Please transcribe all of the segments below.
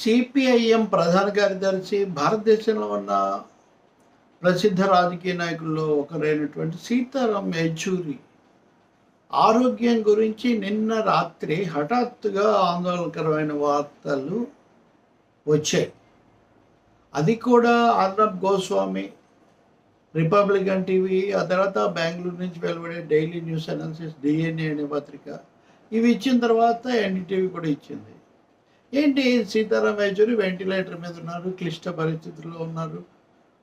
CPIM ప్రధాన కార్యదర్శి భారతదేశంలో ఉన్న ప్రసిద్ధ రాజకీయ నాయకుల్లో ఒకరైనటువంటి సీతారాం యెచూరి ఆరోగ్యం గురించి నిన్న రాత్రి హఠాత్తుగా ఆందోళనకరమైన వార్తలు వచ్చాయి. అది కూడా అర్నబ్ గోస్వామి రిపబ్లికన్ టీవీ ఆ తర్వాత బెంగళూరు నుంచి వెలువడే డైలీ న్యూస్ అనాలిసిస్ డిఎన్ఏ అనే పత్రిక ఇవి ఇచ్చిన తర్వాత ఎన్డీటీవీ కూడా ఇచ్చింది. ఏంటి సీతారాం యేచూరి వెంటిలేటర్ మీద ఉన్నారు క్లిష్ట పరిస్థితుల్లో ఉన్నారు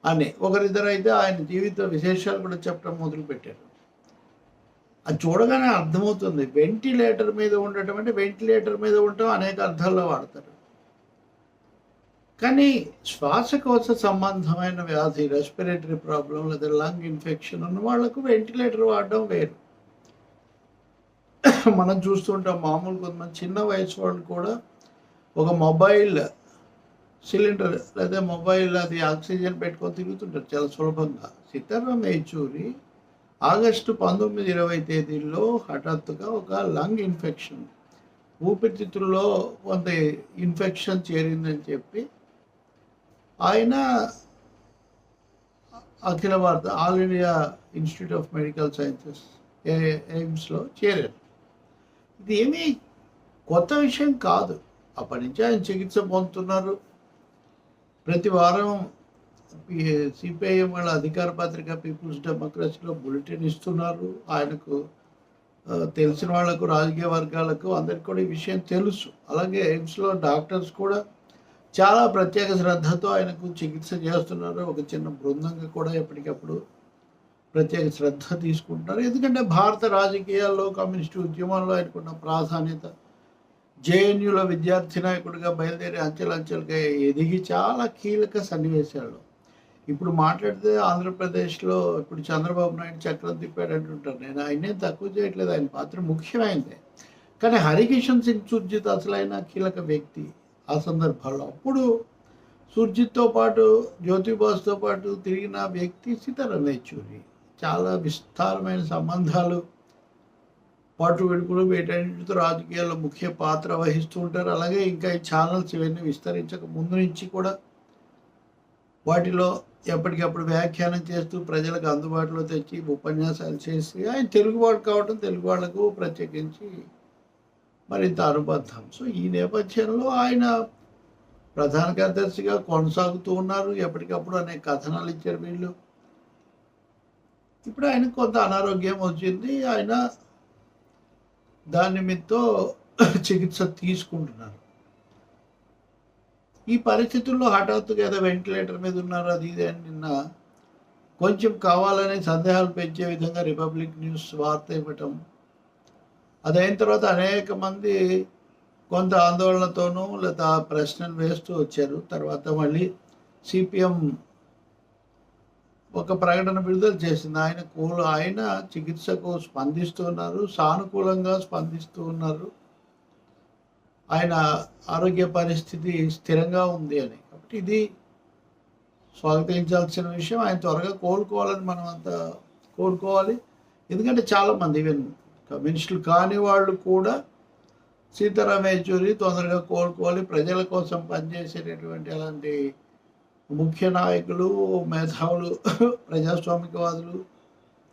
అని. ఒకరిద్దరు అయితే ఆయన జీవిత విశేషాలు కూడా చెప్పడం మొదలుపెట్టారు. అది చూడగానే అర్థమవుతుంది. వెంటిలేటర్ మీద ఉండటం అంటే వెంటిలేటర్ మీద ఉండటం అనేక అర్థాల్లో వాడతారు. కానీ శ్వాసకోశ సంబంధమైన వ్యాధి రెస్పిరేటరీ ప్రాబ్లం లేదా లంగ్ ఇన్ఫెక్షన్ ఉన్న వాళ్ళకు వెంటిలేటర్ వాడడం వేరు. మనం చూస్తుంటాం మామూలు కొంతమంది చిన్న వయసు వాళ్ళు కూడా ఒక మొబైల్ సిలిండర్ లేదా మొబైల్ అది ఆక్సిజన్ పెట్టుకొని తిరుగుతుంటారు చాలా సులభంగా. సీతారాం యేచూరి ఆగస్టు పంతొమ్మిది ఇరవై తేదీల్లో హఠాత్తుగా ఒక లంగ్ ఇన్ఫెక్షన్ ఊపిరితిత్తుల్లో కొంత ఇన్ఫెక్షన్ చేరిందని చెప్పి ఆయన అఖిల భారత all India institute of medical sciences ఎయిమ్స్లో చేరారు. ఇది ఏమీ కొత్త విషయం కాదు. అప్పటి నుంచి ఆయన చికిత్స పొందుతున్నారు. ప్రతి వారం సిపిఐఎం వాళ్ళ అధికార పత్రిక పీపుల్స్ డెమోక్రసీలో బులెటిన్ ఇస్తున్నారు. ఆయనకు తెలిసిన వాళ్ళకు రాజకీయ వర్గాలకు అందరికి కూడా ఈ విషయం తెలుసు. అలాగే ఎయిమ్స్లో డాక్టర్స్ కూడా చాలా ప్రత్యేక శ్రద్ధతో ఆయనకు చికిత్స చేస్తున్నారు. ఒక చిన్న బృందంగా కూడా ఎప్పటికప్పుడు ప్రత్యేక శ్రద్ధ తీసుకుంటున్నారు. ఎందుకంటే భారత రాజకీయాల్లో కమ్యూనిస్టు ఉద్యమంలో ఆయనకున్న ప్రాధాన్యత జేఎన్యులో విద్యార్థి నాయకుడిగా బయలుదేరి అంచెలంచెలుగా ఎదిగి చాలా కీలక సన్నివేశాలు ఇప్పుడు మాట్లాడితే ఆంధ్రప్రదేశ్లో ఇప్పుడు చంద్రబాబు నాయుడు చక్రం తిప్పాడు అంటుంటారు. నేను ఆయనే తక్కువ చేయట్లేదు. ఆయన పాత్ర ముఖ్యమైనదే. కానీ హరికిషన్ సింగ్ సుర్జిత్ అసలైన కీలక వ్యక్తి ఆ సందర్భాల్లో. అప్పుడు సుర్జిత్తో పాటు జ్యోతిబాస్తో పాటు తిరిగిన వ్యక్తి సీతారాం యేచూరి చాలా విస్తారమైన సంబంధాలు పాటు విడుకులు వీటన్నిటితో రాజకీయాల్లో ముఖ్య పాత్ర వహిస్తూ ఉంటారు. అలాగే ఇంకా ఈ ఛానల్స్ ఇవన్నీ విస్తరించక ముందు నుంచి కూడా వాటిలో ఎప్పటికప్పుడు వ్యాఖ్యానం చేస్తూ ప్రజలకు అందుబాటులో తెచ్చి ఉపన్యాసాలు చేసి ఆయన తెలుగువాడు కావటం తెలుగు వాళ్ళకు ప్రత్యేకించి మరింత అనుబంధం. సో ఈ నేపథ్యంలో ఆయన ప్రధాన కార్యదర్శిగా కొనసాగుతూ ఉన్నారు. ఎప్పటికప్పుడు అనేక కథనాలు ఇచ్చారు వీళ్ళు. ఇప్పుడు ఆయన కొంత అనారోగ్యం వచ్చింది. ఆయన దాని నిమిత్తం చికిత్స తీసుకుంటున్నారు. ఈ పరిస్థితుల్లో హఠాత్తుగా ఏదో వెంటిలేటర్ మీద ఉన్నారు అది ఇది అని నిన్న కొంచెం కావాలని సందేహాలు పెంచే విధంగా రిపబ్లిక్ న్యూస్ వార్త ఇవ్వటం అదైన తర్వాత అనేక మంది కొంత ఆందోళనతోనూ లేదా ప్రశ్నలు వేస్తూ వచ్చారు. తర్వాత మళ్ళీ సిపిఎం ఒక ప్రకటన విడుదల చేసింది. ఆయన కూల ఆయన చికిత్సకు స్పందిస్తున్నారు సానుకూలంగా స్పందిస్తూ ఉన్నారు ఆయన ఆరోగ్య పరిస్థితి స్థిరంగా ఉంది అని. కాబట్టి ఇది స్వాగతించాల్సిన విషయం. ఆయన త్వరగా కోలుకోవాలని మనం అంతా కోరుకోవాలి. ఎందుకంటే చాలామంది ఈవెన్ కమ్యూనిస్టులు కాని వాళ్ళు కూడా సీతారాం యేచూరి తొందరగా కోలుకోవాలి. ప్రజల కోసం పనిచేసేటటువంటి అలాంటి ముఖ్య నాయకులు మేధావులు ప్రజాస్వామికవాదులు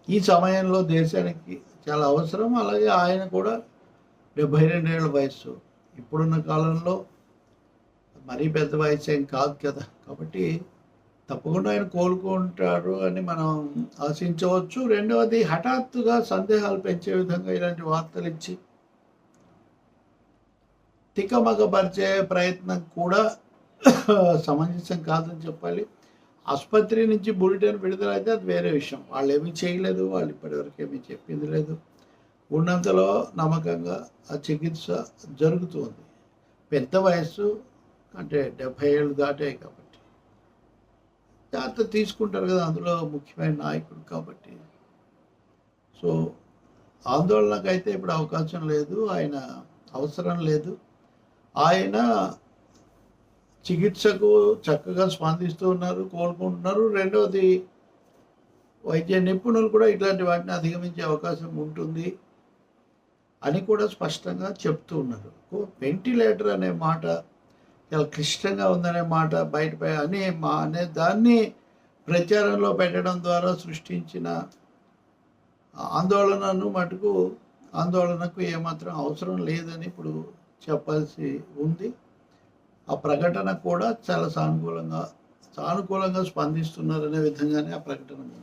ఈ సమయంలో దేశానికి చాలా అవసరం. అలాగే ఆయన కూడా డెబ్భై రెండేళ్ళ వయస్సు. ఇప్పుడున్న కాలంలో మరీ పెద్ద వయసు ఏం కాదు కదా. కాబట్టి తప్పకుండా ఆయన కోలుకుంటారు అని మనం ఆశించవచ్చు. రెండవది హఠాత్తుగా సందేహాలు పెంచే విధంగా ఇలాంటి వార్తలు ఇచ్చి తికమకపరిచే ప్రయత్నం కూడా సమంజసం కాదని చెప్పాలి. ఆసుపత్రి నుంచి బులెటిన్ విడుదలైతే అది వేరే విషయం. వాళ్ళు ఏమీ చేయలేదు వాళ్ళు ఇప్పటివరకు ఏమీ చెప్పింది లేదు. ఉన్నంతలో నమ్మకంగా ఆ చికిత్స జరుగుతుంది. పెద్ద వయస్సు అంటే డెబ్భై ఏళ్ళు దాటాయి కాబట్టి. జాగ్రత్త తీసుకుంటారు కదా అందులో ముఖ్యమైన నాయకుడు కాబట్టి. సో ఆందోళనకైతే ఇప్పుడు అవకాశం లేదు ఆయన అవసరం లేదు. ఆయన చికిత్సకు చక్కగా స్పందిస్తూ ఉన్నారు కోలుకుంటున్నారు. రెండవది వైద్య నిపుణులు కూడా ఇట్లాంటి వాటిని అధిగమించే అవకాశం ఉంటుంది అని కూడా స్పష్టంగా చెప్తూ ఉన్నారు. వెంటిలేటర్ అనే మాట చాలా క్లిష్టంగా ఉందనే మాట బయటపై అని మా అనే దాన్ని ప్రచారంలో పెట్టడం ద్వారా సృష్టించిన ఆందోళనను మటుకు ఆందోళనకు ఏమాత్రం అవసరం లేదని ఇప్పుడు చెప్పాల్సి ఉంది. ఆ ప్రకటన కూడా చాలా సానుకూలంగా సానుకూలంగా స్పందిస్తున్నారనే విధంగానే ఆ ప్రకటన ఉంది.